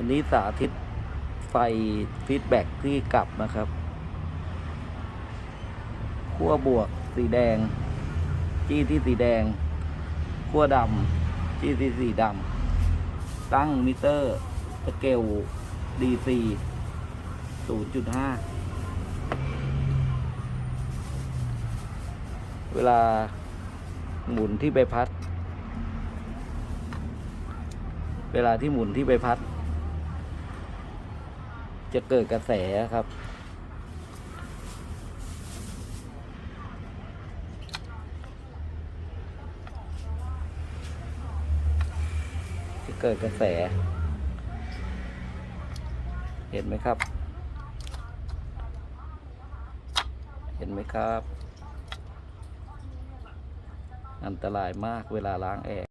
อันนี้สาธิตไฟฟีดแบ็กที่กลับนะครับขั้วบวกสีแดง จี้ที่สีแดงขั้วดำจี้ที่สีดำตั้งมิเตอร์สเกล DC 0.5 เวลาหมุนที่ใบพัด เวลาที่หมุนที่ใบพัด จะเกิดกระแสครับ จะเกิดกระแส เห็นไหมครับ เห็นไหมครับ อันตรายมากเวลาล้างแอร์